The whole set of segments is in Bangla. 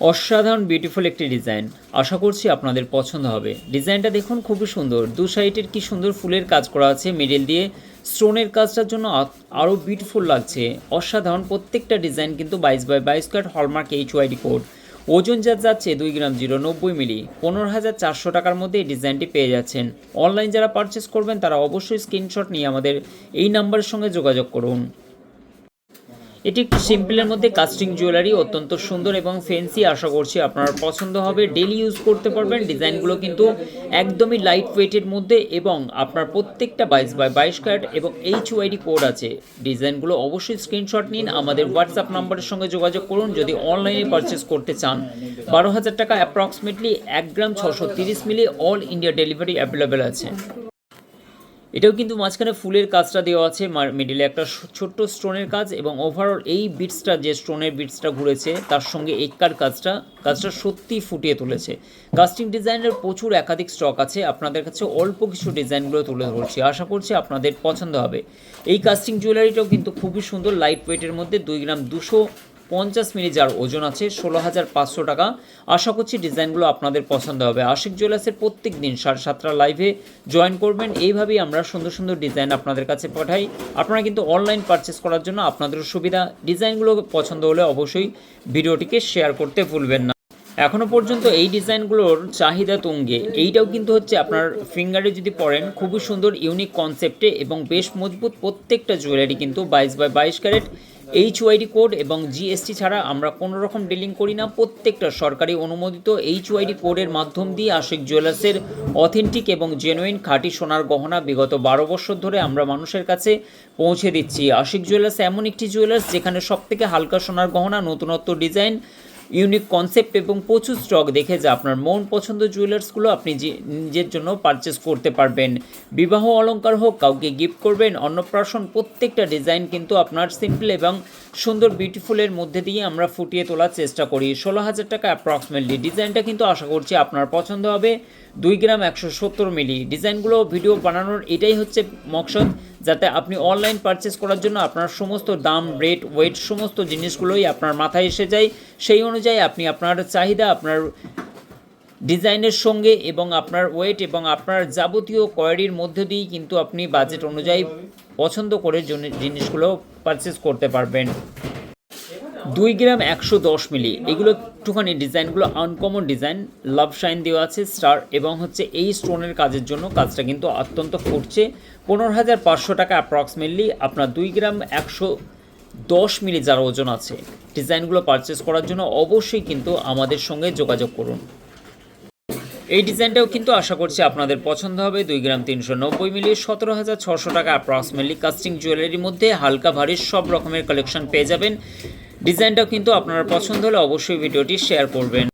অসাধারণ বিউটিফুল একটি ডিজাইন আশা করছি আপনাদের পছন্দ হবে। ডিজাইনটা দেখুন, খুবই সুন্দর। দু সাইডের কি সুন্দর ফুলের কাজ করা আছে মিডিল দিয়ে। স্টোনের কাজটার জন্য আরও বিউটিফুল লাগছে। অসাধারণ প্রত্যেকটা ডিজাইন কিন্তু বাইশ বাই বাইশ carat hallmark H UID code ওজন যা যাচ্ছে দুই গ্রাম জিরো নব্বই মিলি। পনেরো হাজার চারশো টাকার মধ্যে এই ডিজাইনটি পেয়ে যাচ্ছেন। অনলাইন যারা পারচেস করবেন, তারা অবশ্যই স্ক্রিনশট নিয়ে আমাদের এই নাম্বারের সঙ্গে যোগাযোগ করুন। এটি একটি সিম্পলের মধ্যে কাস্টিং জুয়েলারি অত্যন্ত সুন্দর এবং ফেন্সি আশা করছি আপনার পছন্দ হবে। ডেলি ইউজ করতে পারবেন। ডিজাইনগুলো কিন্তু একদমই লাইট ওয়েটের মধ্যে এবং আপনার প্রত্যেকটা বাইশ বাই বাইশ ক্যারেট এবং এইচ ওয়াইডি কোড আছে। ডিজাইনগুলো অবশ্যই স্ক্রিনশট নিন। আমাদের হোয়াটসঅ্যাপ নাম্বারের সঙ্গে যোগাযোগ করুন। যদি অনলাইনে পারচেস করতে চান, বারো হাজার টাকা অ্যাপ্রক্সিমেটলি এক গ্রাম ছশো তিরিশ milli all India delivery available আছে। এটাও কিন্তু মাঝখানে ফুলের কাজটা দেওয়া আছে মিডিলে একটা ছোট্ট স্টোনের কাজ এবং ওভারঅল এই বিটসটা যে স্টোনের বিটসটা ঘুরেছে, তার সঙ্গে এক্কার কাজটা কাজটা সত্যিই ফুটিয়ে তুলেছে। কাস্টিং ডিজাইনের প্রচুর একাধিক স্টক আছে, আপনাদের কাছে অল্প কিছু ডিজাইনগুলো তুলে ধরছি, আশা করছি আপনাদের পছন্দ হবে। এই কাস্টিং জুয়েলারিটাও কিন্তু খুবই সুন্দর লাইট ওয়েটের মধ্যে দুই গ্রাম দুশো পঞ্চাশ মিলি যার ওজন আছে ষোলো হাজার পাঁচশো টাকা। আশা করছি ডিজাইনগুলো আপনাদের পছন্দ হবে। আশিক জুয়েলার্সের প্রত্যেক দিন সাড়ে সাতটা লাইভে জয়েন করবেন। এইভাবেই আমরা সুন্দর সুন্দর ডিজাইন আপনাদের কাছে পাঠাই। আপনারা কিন্তু অনলাইন পারচেস করার জন্য আপনাদের সুবিধা। ডিজাইনগুলো পছন্দ হলে অবশ্যই ভিডিওটিকে শেয়ার করতে ভুলবেন না। এখনও পর্যন্ত এই ডিজাইনগুলোর চাহিদা তুঙ্গে। এইটাও কিন্তু হচ্ছে আপনার ফিঙ্গারে যদি পড়েন, খুবই সুন্দর ইউনিক কনসেপ্টে এবং বেশ মজবুত প্রত্যেকটা জুয়েলারি কিন্তু বাইশ বাই বাইশ ক্যারেট এইচ ওয়াইডি কোড এবং জিএসটি ছাড়া আমরা কোনো রকম ডিলিং করি না। প্রত্যেকটা সরকারি অনুমোদিত এইচ ওয়াইডি কোডের মাধ্যম দিয়ে আশিক জুয়েলার্সের অথেন্টিক এবং জেনুইন খাঁটি সোনার গহনা বিগত বারো বছর ধরে আমরা মানুষের কাছে পৌঁছে দিচ্ছি। আশিক জুয়েলার্স এমন একটি জুয়েলার্স যেখানে সবথেকে হালকা সোনার গহনা, নতুনত্ব ডিজাইন ইউনিক কনসেপ্ট এবং প্রচুর স্টক দেখে যা আপনার মন পছন্দ জুয়েলার্সগুলো আপনি নিজের জন্য পারচেস করতে পারবেন। বিবাহ অলঙ্কার হোক, কাউকে গিফট করবেন, অন্নপ্রাশন, প্রত্যেকটা ডিজাইন কিন্তু আপনার সিম্পল এবং সুন্দর বিউটিফুলের মধ্যে দিয়ে আমরা ফুটিয়ে তোলার চেষ্টা করি। ষোলো হাজার টাকা অ্যাপ্রক্সিমেটলি ডিজাইনটা কিন্তু আশা করছি আপনার পছন্দ হবে। দুই গ্রাম একশো সত্তর মিলি। ডিজাইনগুলো, ভিডিও বানানোর এটাই হচ্ছে মকসদ, যাতে আপনি অনলাইন পারচেস করার জন্য আপনার সমস্ত দাম রেট ওয়েট সমস্ত জিনিসগুলোই আপনার মাথায় এসে যায়। সেই অনুযায়ী আপনি আপনার চাহিদা, আপনার ডিজাইনের সঙ্গে এবং আপনার ওয়েট এবং আপনার যাবতীয় কোয়ারির মধ্যে দিয়েই কিন্তু আপনি বাজেট অনুযায়ী পছন্দ করে জিনিসগুলো পারচেস করতে পারবেন। দুই গ্রাম একশো দশ মিলি। এগুলো একটুখানি ডিজাইনগুলো আনকমন ডিজাইন লাভ শাইন দেওয়া আছে স্টার এবং হচ্ছে এই স্টোনের কাজের জন্য কাজটা কিন্তু অত্যন্ত ফুটছে পনেরো হাজার পাঁচশো টাকা অ্যাপ্রক্সিমেটলি আপনার দুই গ্রাম একশো দশ মিলি যার ওজন আছে। ডিজাইনগুলো পারচেস করার জন্য অবশ্যই কিন্তু আমাদের সঙ্গে যোগাযোগ করুন। এই ডিজাইনটাও কিন্তু আশা করছি আপনাদের পছন্দ হবে। দুই গ্রাম তিনশো নব্বই মিলি, সতেরো হাজার ছশো টাকা অ্যাপ্রক্সিমেটলি কাস্টিং জুয়েলারির মধ্যে হালকা ভারী সব রকমের কালেকশন পেয়ে যাবেন। ডিজাইনটাও কিন্তু আপনারা পছন্দ হলে অবশ্যই ভিডিওটি শেয়ার করবেন।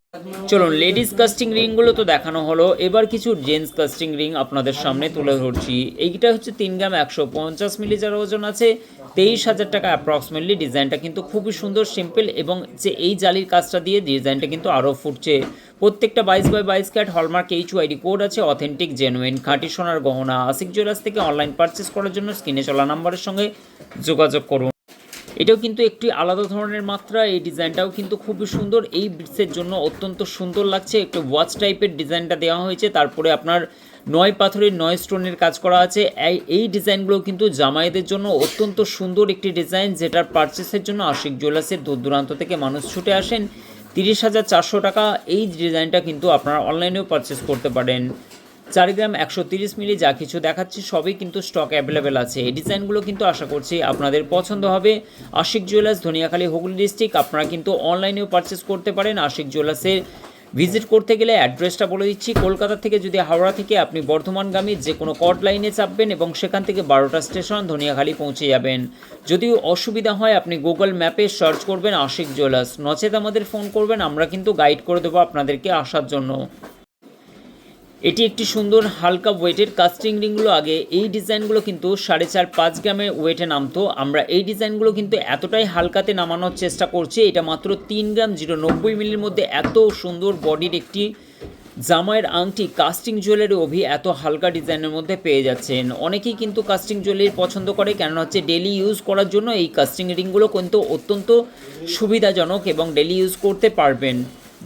চলুন লেডিস কাস্টিং রিংগুলো তো দেখানো হলো। এবার কিছু জেন্টস কাস্টিং রিং আপনাদের সামনে তুলে ধরছি। এইটা হচ্ছে তিন গ্রাম একশো পঞ্চাশ মিলি যার ওজন আছে। তেইশ হাজার টাকা অ্যাপ্রক্সিমেটলি ডিজাইনটা কিন্তু খুবই সুন্দর সিম্পল এবং যে এই জালির কাজটা দিয়ে ডিজাইনটা কিন্তু আরও ফুটছে। প্রত্যেকটা বাইশ বাই বাইশ carat hallmark H UID code আছে অথেন্টিক জেনুইন খাঁটি সোনার গহনা। আশিক জুয়েলার্স থেকে অনলাইন পারচেস করার জন্য স্ক্রিনে চলা নাম্বারের সঙ্গে যোগাযোগ করুন। এটাও কিন্তু একটি আলাদা ধরনের মাত্রা, এই ডিজাইনটাও কিন্তু খুবই সুন্দর, এই বিটসের জন্য অত্যন্ত সুন্দর লাগছে, একটু ওয়াচ টাইপের ডিজাইনটা দেওয়া হয়েছে, তারপরে আপনার নয় পাথরের, নয় স্টোনের কাজ করা আছে, এই এই ডিজাইনগুলো কিন্তু জামাইদের জন্য অত্যন্ত সুন্দর একটি ডিজাইন, যেটার পারচেসের জন্য আশিক জুয়েলার্সের দূর দূরান্ত থেকে মানুষ ছুটে আসেন, তিরিশ হাজার চারশো টাকা, এই ডিজাইনটা কিন্তু আপনারা অনলাইনেও পারচেস করতে পারেন। চার গ্রাম একশো তিরিশ মিলি যা কিছু দেখাচ্ছি, সবই কিন্তু স্টক অ্যাভেলেবেল আছে। এই ডিজাইনগুলো কিন্তু আশা করছি আপনাদের পছন্দ হবে। আশিক জুয়েলার্স ধনিয়াখালী, হুগলি ডিস্ট্রিক্ট আপনারা কিন্তু অনলাইনেও পারচেস করতে পারেন। আশিক জুয়েলার্সের ভিজিট করতে গেলে অ্যাড্রেসটা বলে দিচ্ছি। কলকাতা থেকে যদি হাওড়া থেকে আপনি বর্ধমানগামী যে কোনো কট লাইনে চাপবেন এবং সেখান থেকে বারোটা স্টেশন ধনিয়াখালী পৌঁছে যাবেন। যদিও অসুবিধা হয়, আপনি গুগল ম্যাপে সার্চ করবেন আশিক জুয়েলার্স নচেত আমাদের ফোন করবেন, আমরা কিন্তু গাইড করে দেবো আপনাদেরকে আসার জন্য। এটি একটি সুন্দর হালকা ওয়েটের কাস্টিং রিংগুলো আগে, এই ডিজাইনগুলো কিন্তু সাড়ে চার পাঁচ গ্রামের ওয়েটে নামতো। আমরা এই ডিজাইনগুলো কিন্তু এতটাই হালকাতে নামানোর চেষ্টা করছি, এটা মাত্র তিন গ্রাম জিরো নব্বই মিলির মধ্যে এত সুন্দর বডির একটি জামাইয়ের আংটি কাস্টিং জুয়েলারি অভি এত হালকা ডিজাইনের মধ্যে পেয়ে যাচ্ছেন। অনেকেই কিন্তু কাস্টিং জুয়েলারি পছন্দ করে, কেননা হচ্ছে ডেলি ইউজ করার জন্য এই কাস্টিং রিংগুলো কিন্তু অত্যন্ত সুবিধাজনক এবং ডেলি ইউজ করতে পারবেন।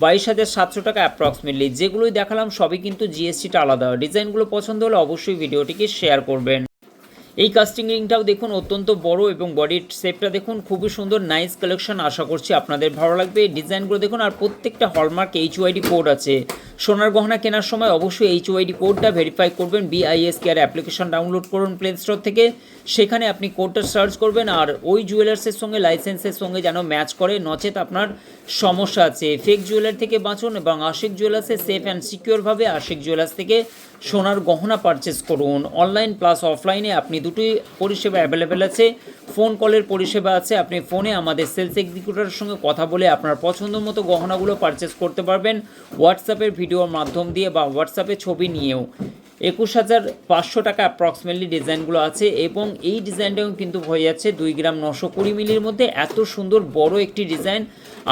বাইশ হাজার সাতশো টাকা অ্যাপ্রক্সিমেটলি যেগুলোই দেখালাম, সবই কিন্তু জিএসটিটা আলাদা। ডিজাইনগুলো পছন্দ হলে অবশ্যই ভিডিওটিকে শেয়ার করবেন। এই কাস্টিং রিংটাও দেখুন অত্যন্ত বড় এবং বডির শেপটা দেখুন খুবই সুন্দর নাইস কালেকশন আশা করছি আপনাদের ভালো লাগবে। এই ডিজাইনগুলো দেখুন, আর প্রত্যেকটা হলমার্ক এইচ ওয়াইডি কোড আছে। সোনার গহনা কেনার সময় অবশ্যই এইচ ওয়াইডি কোডটা ভেরিফাই করবেন বিআইএস কেয়ার অ্যাপ্লিকেশন ডাউনলোড করুন প্লে স্টোর থেকে। সেখানে আপনি কোডটা সার্চ করবেন, আর ওই জুয়েলার্সের সঙ্গে লাইসেন্সের সঙ্গে যেন ম্যাচ করে, নচেত আপনার সমস্যা আছে। ফেক জুয়েলার থেকে বাঁচুন এবং আশিক জুয়েলার্সে সেফ অ্যান্ড সিকিওরভাবে আশিক জুয়েলার্স থেকে সোনার গহনা পারচেস করুন। অনলাইন প্লাস অফলাইনে আপনি দুটোই পরিষেবা অ্যাভেলেবেল আছে। ফোন কলের পরিষেবা আছে। আপনি ফোনে আমাদের সেলস এক্সিকিউটারের সঙ্গে কথা বলে আপনার পছন্দ মতো গহনাগুলো পারচেস করতে পারবেন। হোয়াটসঅ্যাপের ভিডিওর মাধ্যম দিয়ে বা হোয়াটসঅ্যাপে ছবি নিয়েও। একুশ হাজার পাঁচশো টাকা অ্যাপ্রক্সিমেটলি ডিজাইনগুলো আছে এবং এই ডিজাইনটাও কিন্তু হয়ে যাচ্ছে দুই গ্রাম নশো কুড়ি মিলির মধ্যে। এত সুন্দর বড় একটি ডিজাইন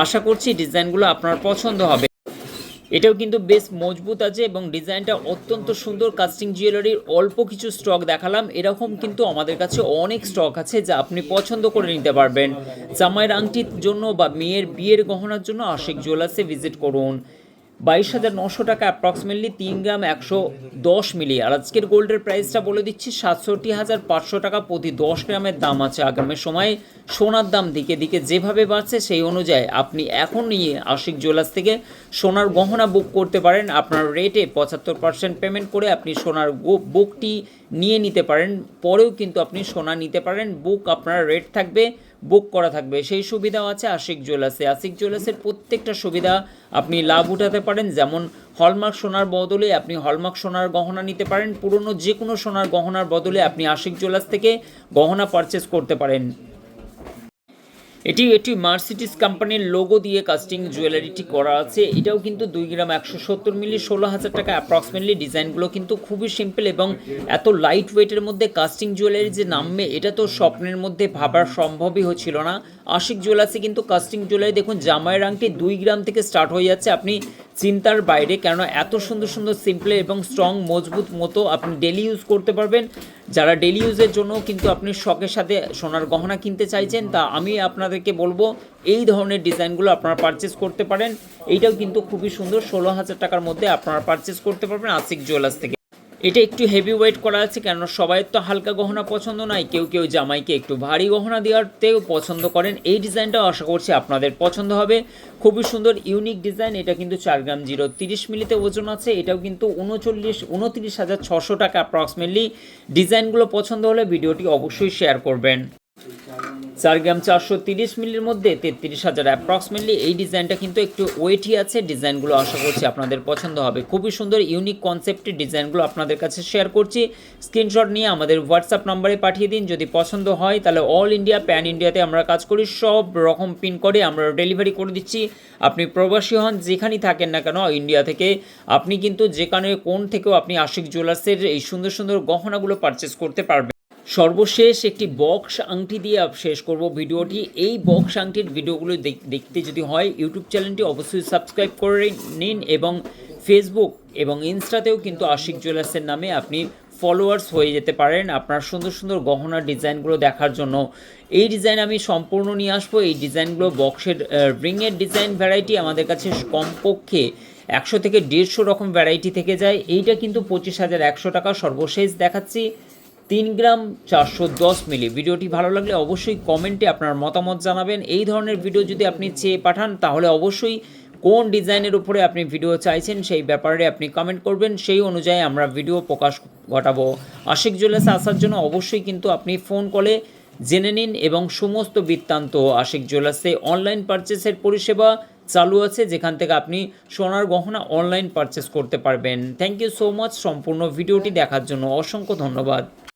আশা করছি ডিজাইনগুলো আপনার পছন্দ হবে। এটাও কিন্তু বেশ মজবুত আছে এবং ডিজাইনটা অত্যন্ত সুন্দর কাস্টিং জুয়েলারির অল্প কিছু স্টক দেখালাম। এরকম কিন্তু আমাদের কাছে অনেক স্টক আছে যা আপনি পছন্দ করে নিতে পারবেন। জামাইয়ের আংটির জন্য বা মেয়ের বিয়ের গহনার জন্য আশিক জুয়েলার্সে ভিজিট করুন। বাইশ হাজার নশো টাকা অ্যাপ্রক্সিমেটলি তিন গ্রাম একশো দশ মিলি। আর আজকের গোল্ডের প্রাইসটা বলে দিচ্ছি, সাতষট্টি হাজার পাঁচশো টাকা প্রতি দশ গ্রামের দাম আছে। আগামী সময়ে সোনার দাম দিকে দিকে যেভাবে বাড়ছে সেই অনুযায়ী আপনি এখন নিয়ে আশিক জুয়েলার্স থেকে সোনার গহনা বুক করতে পারেন। আপনার রেটে পঁচাত্তর পার্সেন্ট পেমেন্ট করে আপনি সোনার বুকটি নিয়ে নিতে পারেন। পরেও কিন্তু আপনি সোনা নিতে পারেন। বুক আপনার রেট থাকবে বুক করা থাকবে। সেই সুবিধাও আছে আশিক জুয়েলার্সে আশিক জুয়েলার্সের প্রত্যেকটা সুবিধা আপনি লাভ উঠাতে পারেন। যেমন হলমার্ক সোনার বদলে আপনি হলমার্ক সোনার গহনা নিতে পারেন। পুরনো যে কোনো সোনার গহনার বদলে আপনি আশিক জুয়েলার্স থেকে গহনা পারচেস করতে পারেন। এটি একটি মার্সিডিস কোম্পানির লোগো দিয়ে কাস্টিং জুয়েলারিটি করা আছে। এটাও কিন্তু দুই গ্রাম একশো সত্তর মিলি, ষোলো হাজার টাকা অ্যাপ্রক্সিমেটলি ডিজাইনগুলো কিন্তু খুবই সিম্পল এবং এত লাইট ওয়েটের মধ্যে কাস্টিং জুয়েলারি যে নামবে, এটা তো স্বপ্নের মধ্যে ভাবার সম্ভবই হচ্ছিল না। আশিক জুয়েলার্সে কিন্তু কাস্টিং জুয়েলারি দেখুন, জামাইয়ের আংটি দুই গ্রাম থেকে স্টার্ট হয়ে যাচ্ছে। আপনি চিন্তার বাইরে, কেননা এত সুন্দর সুন্দর সিম্পল এবং স্ট্রং মজবুত মতো আপনি ডেলি ইউজ করতে পারবেন। যারা ডেলি ইউজের জন্য কিন্তু আপনি শখের সাথে সোনার গহনা কিনতে চাইছেন, তা আমি আপনাদেরকে বলব, এই ধরনের ডিজাইনগুলো আপনারা পারচেস করতে পারেন। এইটাও কিন্তু খুবই সুন্দর, ষোলো হাজার টাকার মধ্যে আপনারা পারচেস করতে পারবেন আসিক জুয়েলার্স থেকে। এটা একটু হেভি ওয়েট করা আছে কেন সবাই তো হালকা গহনা পছন্দ নয়। কেউ কেউ জামাইকে একটু ভারী গহনা দেওয়ারতেও পছন্দ করেন। এই ডিজাইনটা আশা করছি আপনাদের পছন্দ হবে। খুবই সুন্দর ইউনিক ডিজাইন এটা কিন্তু চার গ্রাম জিরো তিরিশ মিলিতে ওজন আছে। এটাও কিন্তু উনচল্লিশ, উনত্রিশ হাজার ছশো টাকা অ্যাপ্রক্সিমেটলি ডিজাইনগুলো পছন্দ হলে ভিডিওটি অবশ্যই শেয়ার করবেন। চার গ্রাম চারশো তিরিশ মিলির মধ্যে তেত্রিশ হাজার অ্যাপ্রক্সিমেটলি এই ডিজাইনটা কিন্তু একটু ওয়েটই আছে, ডিজাইনগুলো আশা করছি আপনাদের পছন্দ হবে। খুবই সুন্দর ইউনিক কনসেপ্টের ডিজাইনগুলো আপনাদের কাছে শেয়ার করছি। স্ক্রিনশট নিয়ে আমাদের হোয়াটসঅ্যাপ নম্বরে পাঠিয়ে দিন, যদি পছন্দ হয়, তাহলে অল ইন্ডিয়া প্যান ইন্ডিয়াতে আমরা কাজ করি, সব রকম পিন করে আমরা ডেলিভারি করে দিচ্ছি। আপনি প্রবাসী হন, যেখানেই থাকেন না কেন ইন্ডিয়া থেকে, আপনি কিন্তু যেখানে, কোন থেকেও আপনি আশিক জুয়েলার্সের এই সুন্দর সুন্দর গহনাগুলো পারচেস করতে পারবেন। সর্বশেষ একটি বক্স আংটি দিয়ে শেষ করব ভিডিওটি। এই বক্স আংটির ভিডিওগুলো দেখ- দেখতে যদি হয় ইউটিউব চ্যানেলটি অবশ্যই সাবস্ক্রাইব করে নিন এবং ফেসবুক এবং ইনস্টাতেও কিন্তু আশিক জুয়েলার্সের নামে আপনি ফলোয়ার্স হয়ে যেতে পারেন আপনার সুন্দর সুন্দর গহনার ডিজাইনগুলো দেখার জন্য। এই ডিজাইন আমি সম্পূর্ণ নিয়ে আসব। এই ডিজাইনগুলো বক্সের রিংয়ের ডিজাইন ভ্যারাইটি আমাদের কাছে কমপক্ষে একশো থেকে দেড়শো রকম ভ্যারাইটি থেকে যায়। এইটা কিন্তু পঁচিশ হাজার একশো টাকা সর্বশেষ দেখাচ্ছি। তিন গ্রাম চারশো দশ মিলি। ভিডিওটি ভালো লাগলে অবশ্যই কমেন্টে আপনার মতামত জানাবেন। এই ধরনের ভিডিও যদি আপনি চেয়ে পাঠান, তাহলে অবশ্যই কোন ডিজাইনের উপরে আপনি ভিডিও চাইছেন, সেই ব্যাপারে আপনি কমেন্ট করবেন। সেই অনুযায়ী আমরা ভিডিও প্রকাশ ঘটাবো। আশিক জুয়েলার্সে আসার জন্য অবশ্যই কিন্তু আপনি ফোন কলে জেনে নিন এবং সমস্ত বৃত্তান্ত আশিক জুয়েলার্সে অনলাইন পারচেসের পরিষেবা চালু আছে, যেখান থেকে আপনি সোনার গহনা অনলাইন পারচেস করতে পারবেন। Thank you so much. সম্পূর্ণ ভিডিওটি দেখার জন্য অসংখ্য ধন্যবাদ।